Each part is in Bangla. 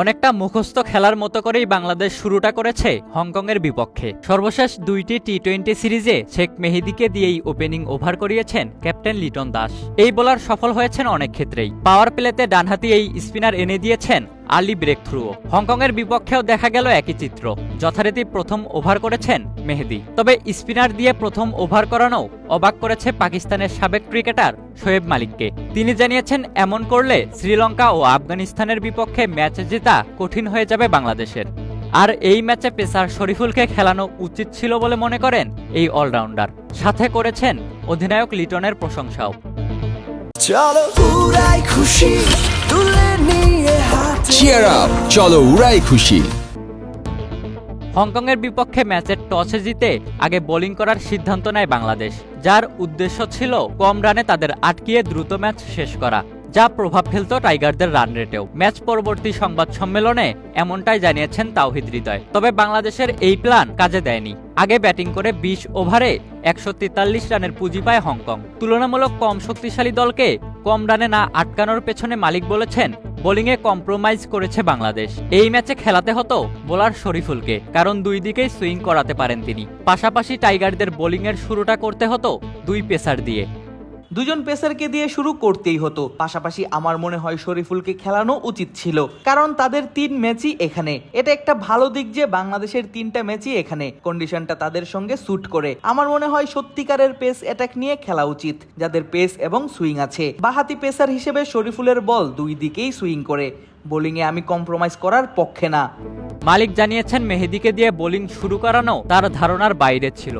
অনেকটা মুখস্থ খেলার মতো করেই বাংলাদেশ শুরুটা করেছে হংকংয়ের বিপক্ষে। সর্বশেষ দুইটি টি টোয়েন্টি সিরিজে শেখ মেহেদিকে দিয়েই ওপেনিং ওভার করিয়েছেন ক্যাপ্টেন লিটন দাস। এই বোলার সফল হয়েছেন অনেক ক্ষেত্রেই। পাওয়ার প্লেতে ডানহাতি এই স্পিনার এনে দিয়েছেন আর্লি ব্রেক থ্রুও হংকংয়ের বিপক্ষেও দেখা গেল একই চিত্র। যথারীতি প্রথম ওভার করেছেন মেহেদি। তবে স্পিনার দিয়ে প্রথম ওভার করানো অবাক করেছে পাকিস্তানের সাবেক ক্রিকেটার শোয়েব মালিককে। তিনি জানিয়েছেন, এমন করলে শ্রীলঙ্কা ও আফগানিস্তানের বিপক্ষে ম্যাচ জেতা কঠিন হয়ে যাবে বাংলাদেশের। আর এই ম্যাচে পেসার শরীফুলকে খেলানো উচিত ছিল বলে মনে করেন এই অলরাউন্ডার। সাথে করেছেন অধিনায়ক লিটনের প্রশংসাও। চলো খুশি তুলে নিয়ে হাতে আপ চলো উড়াই খুশি। হংকংয়ের বিপক্ষে ম্যাচের টসে জিতে আগে বোলিং করার সিদ্ধান্ত নেয় বাংলাদেশ, যার উদ্দেশ্য ছিল কম রানে তাদের আটকিয়ে দ্রুত ম্যাচ শেষ করা, যা প্রভাব ফেলত টাইগারদের রান রেটেও। ম্যাচ পরবর্তী সংবাদ সম্মেলনে এমনটাই জানিয়েছেন তাওহিদ হৃদয়। তবে বাংলাদেশের এই প্ল্যান কাজে দেয়নি। আগে ব্যাটিং করে বিশ ওভারে একশো তেতাল্লিশ রানের পুঁজি পায় হংকং। তুলনামূলক কম শক্তিশালী দলকে কম রানে না আটকানোর পেছনে মালিক বলেছেন বোলিংয়ে কম্প্রোমাইজ করেছে বাংলাদেশ। এই ম্যাচে খেলাতে হতো বোলার শরীফুলকে, কারণ দুই দিকেই সুইং করাতে পারেন তিনি। পাশাপাশি টাইগারদের বোলিংয়ের শুরুটা করতে হতো দুই পেসার দিয়ে। দুজন পেসারকে দিয়ে শুরু করতেই হতো। পাশাপাশি আমার মনে হয় শরীফুলকে খেলানো উচিত ছিল, কারণ তাদের তিন ম্যাচই এখানে। এটা একটা ভালো দিক যে বাংলাদেশের তিনটা ম্যাচই এখানে কন্ডিশনটা তাদের সঙ্গে স্যুট করে। আমার মনে হয় সত্যিকারের পেস অ্যাটাক নিয়ে খেলা উচিত, যাদের পেস এবং সুইং আছে। বাহাতি পেসার হিসেবে শরীফুলের বল দুই দিকেই সুইং করে। বোলিংয়ে আমি কম্প্রোমাইজ করার পক্ষে না। মালিক জানিয়েছেন, মেহেদিকে দিয়ে বোলিং শুরু করানো তার ধারণার বাইরে ছিল।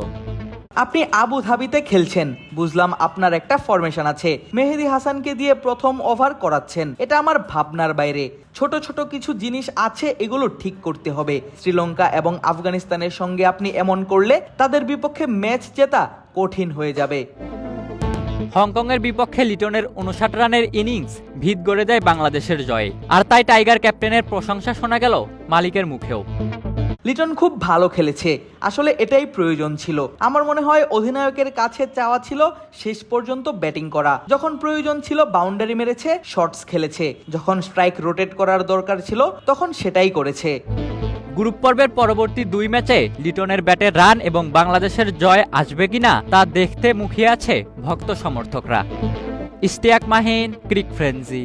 আপনি আবু ধাবিতে খেলছেন। বুঝলাম আপনার একটা ফরমেশন আছে। মেহেদি হাসানকে দিয়ে প্রথম ওভার করাচ্ছেন। এটা আমার ভাবনার বাইরে। ছোট ছোট কিছু জিনিস আছে, এগুলো ঠিক করতে হবে। শ্রীলঙ্কা এবং আফগানিস্তানের সঙ্গে আপনি এমন করলে তাদের বিপক্ষে ম্যাচ জেতা কঠিন হয়ে যাবে। হংকংয়ের বিপক্ষে লিটনের উনষাট রানের ইনিংস ভিত গড়ে দেয় বাংলাদেশের জয়ে। আর তাই টাইগার ক্যাপ্টেনের প্রশংসা শোনা গেল মালিকের মুখেও। লিটন খুব ভালো খেলেছে। আসলে এটাই প্রয়োজন ছিল। আমার মনে হয় অধিনায়কের কাছে চাওয়া ছিল শেষ পর্যন্ত ব্যাটিং করা। যখন প্রয়োজন ছিল বাউন্ডারি মেরেছে শর্টস খেলেছে। যখন স্ট্রাইক রোটেট করার দরকার ছিল, তখন সেটাই করেছে। গ্রুপ পর্বের পরবর্তী দুই ম্যাচে লিটনের ব্যাটে রান এবং বাংলাদেশের জয় আসবে কিনা তা দেখতে মুখিয়ে আছে ভক্ত সমর্থকরা। ইস্তিয়াক মাহিন, ক্রিক ফ্রেন্সি।